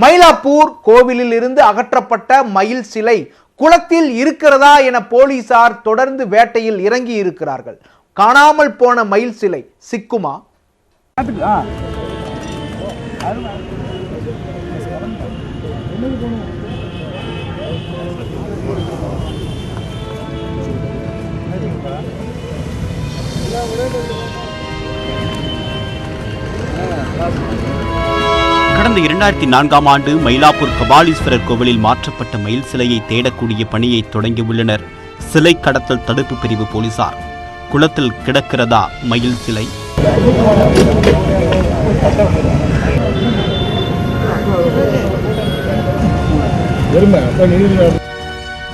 மயிலாப்பூர் கோவிலில் இருந்து அகற்றப்பட்ட மயில் சிலை குளத்தில் இருக்கிறதா என போலீசார் தொடர்ந்து வேட்டையில் இறங்கி இருக்கிறார்கள். காணாமல் போன மயில் சிலை சிக்குமா? கடந்த இரண்டாயிரத்தி நான்காம் ஆண்டு மயிலாப்பூர் கபாலீஸ்வரர் கோவிலில் மாற்றப்பட்ட மயில் சிலையை தேடக்கூடிய பணியை தொடங்கியுள்ளனர் சிலை கடத்தல் தடுப்பு பிரிவு போலீசார். குளத்தில் கிடக்கிறதா மயில் சிலை?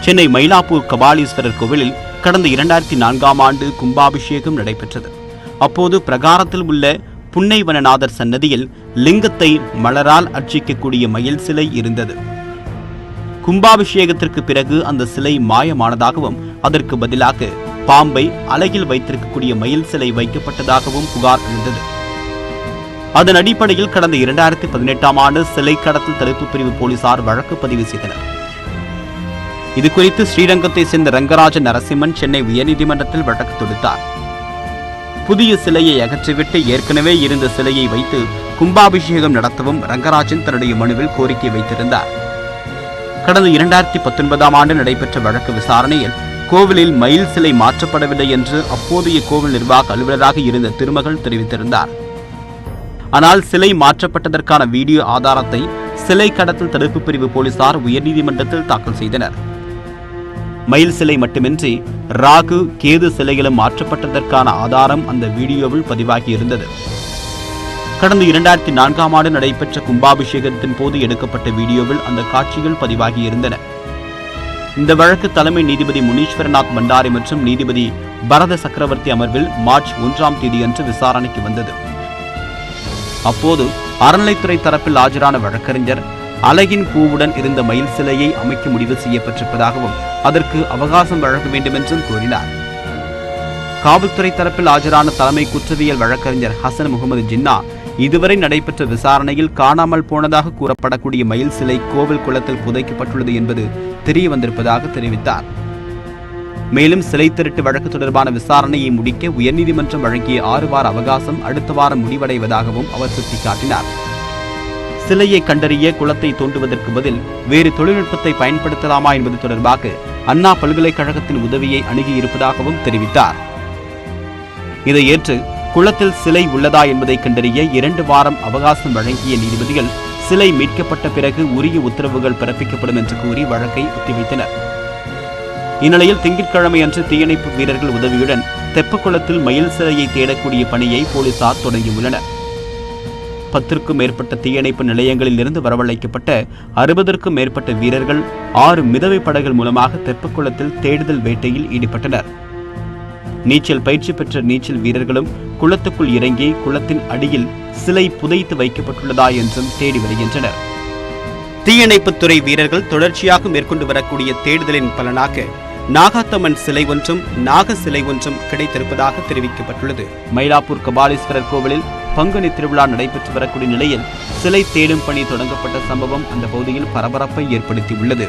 சென்னை மயிலாப்பூர் கபாலீஸ்வரர் கோவிலில் கடந்த இரண்டாயிரத்தி நான்காம் ஆண்டு கும்பாபிஷேகம் நடைபெற்றது. அப்போது பிரகாரத்தில் உள்ள புன்னைவனநாதர் சன்னதியில் லிங்கத்தை மலரால் அர்ச்சிக்கக்கூடிய மயில் சிலை இருந்தது. கும்பாபிஷேகத்திற்கு பிறகு அந்த சிலை மாயமானதாகவும் அதற்கு பதிலாக பாம்பை அலகில் வைத்திருக்கக்கூடிய மயில் சிலை வைக்கப்பட்டதாகவும் புகார் எழுந்தது. அதன் அடிப்படையில் கடந்த இரண்டாயிரத்தி பதினெட்டாம் ஆண்டு சிலை கடத்தல் தடுப்பு பிரிவு போலீசார் வழக்கு பதிவு செய்தனர். இதுகுறித்து ஸ்ரீரங்கத்தை சேர்ந்த ரங்கராஜ நரசிம்மன் சென்னை உயர்நீதிமன்றத்தில் வழக்கு தொடுத்தார். புதிய சிலையை அகற்றிவிட்டு ஏற்கனவே இருந்த சிலையை வைத்து கும்பாபிஷேகம் நடத்தவும் ரங்கராஜன் தன்னுடைய மனுவில் கோரிக்கை வைத்திருந்தார். கடந்த இரண்டாயிரத்தி பத்தொன்பதாம் ஆண்டு நடைபெற்ற வழக்கு விசாரணையில் கோவிலில் மயில் சிலை மாற்றப்படவில்லை என்று அப்போதைய கோவில் நிர்வாக அலுவலராக இருந்த திருமகள் தெரிவித்திருந்தார். ஆனால் சிலை மாற்றப்பட்டதற்கான வீடியோ ஆதாரத்தை சிலை கடத்தல் தடுப்பு பிரிவு போலீசார் உயர்நீதிமன்றத்தில் தாக்கல் செய்தனர். மயில் சிலை மட்டுமின்றி ராகு கேது சிலைகளும் மாற்றப்பட்டதற்கான ஆதாரம் அந்த வீடியோவில் பதிவாகி இருந்தது. கடந்த இரண்டாயிரத்தி நான்காம் ஆண்டு நடைபெற்ற கும்பாபிஷேகத்தின் போது எடுக்கப்பட்ட வீடியோவில் அந்த காட்சிகள் பதிவாகி இருந்தன. இந்த வழக்கு தலைமை நீதிபதி முனீஸ்வரநாத் பண்டாரி மற்றும் நீதிபதி பரத சக்கரவர்த்தி அமர்வில் மார்ச் ஒன்றாம் தேதியன்று விசாரணைக்கு வந்தது. அப்போது அறநிலைத்துறை தரப்பில் ஆஜரான வழக்கறிஞர் அழகின் பூவுடன் இருந்த மயில் சிலையை அமைக்க முடிவு செய்யப்பட்டிருப்பதாகவும் அதற்கு அவகாசம் வழங்க வேண்டும் என்றும் கூறினார் காவல்துறை தரப்பில் ஆஜரான தலைமை குற்றவியல் வழக்கறிஞர் ஹசன் முகமது ஜின்னா இதுவரை நடைபெற்ற விசாரணையில் காணாமல் போனதாக கூறப்படக்கூடிய மயில் சிலை கோவில் குளத்தில் புதைக்கப்பட்டுள்ளது என்பது தெரிய வந்திருப்பதாக தெரிவித்தார். மேலும் சிலை திருட்டு வழக்கு தொடர்பான விசாரணையை முடிக்க உயர்நீதிமன்றம் வழங்கிய ஆறு வார அவகாசம் அடுத்த வாரம் முடிவடைவதாகவும் அவர் சுட்டிக்காட்டினார். சிலையை கண்டறிய குளத்தை தோண்டுவதற்கு பதில் வேறு தொழில்நுட்பத்தை பயன்படுத்தலாமா என்பது தொடர்பாக அண்ணா பல்கலைக்கழகத்தின் உதவியை அணுகியிருப்பதாகவும் தெரிவித்தார். இதை ஏற்று குளத்தில் சிலை உள்ளதா என்பதை கண்டறிய இரண்டு வாரம் அவகாசம் வழங்கிய நீதிபதிகள் சிலை மீட்கப்பட்ட பிறகு உரிய உத்தரவுகள் பிறப்பிக்கப்படும் என்று கூறி வழக்கை ஒத்திவைத்தனர். இந்நிலையில் திங்கட்கிழமை அன்று தீயணைப்பு வீரர்கள் உதவியுடன் தெப்பக்குளத்தில் மயில் சிலையை தேடக்கூடிய பணியை போலீசார் தொடங்கியுள்ளனர். பத்திற்கும் மேற்பட்ட தீயணைப்பு நிலையங்களில் இருந்து வரவழைக்கப்பட்ட அறுபதற்கும் மேற்பட்ட வீரர்கள் ஆறு மிதவை படகுகள் மூலமாக தெப்பக்குளத்தில் தேடுதல் வேட்டையில் ஈடுபட்டனர். நீச்சல் பயிற்சி பெற்ற நீச்சல் வீரர்களும் குளத்துக்குள் இறங்கி குளத்தின் அடியில் சிலை புதைத்து வைக்கப்பட்டுள்ளதா என்றும் தேடி வருகின்றனர். தீயணைப்புத்துறை வீரர்கள் தொடர்ச்சியாக மேற்கொண்டு வரக்கூடிய தேடுதலின் பலனாக நாகாத்தம்மன் சிலை ஒன்றும் நாக சிலை ஒன்றும் கிடைத்திருப்பதாக தெரிவிக்கப்பட்டுள்ளது. மயிலாப்பூர் கபாலீஸ்வரர் கோவிலில் பங்குனி திருவிழா நடைபெற்று வரக்கூடிய நிலையில் சிலை தேடும் பணி தொடங்கப்பட்ட சம்பவம் அந்த பகுதியில் பரபரப்பை ஏற்படுத்தியுள்ளது.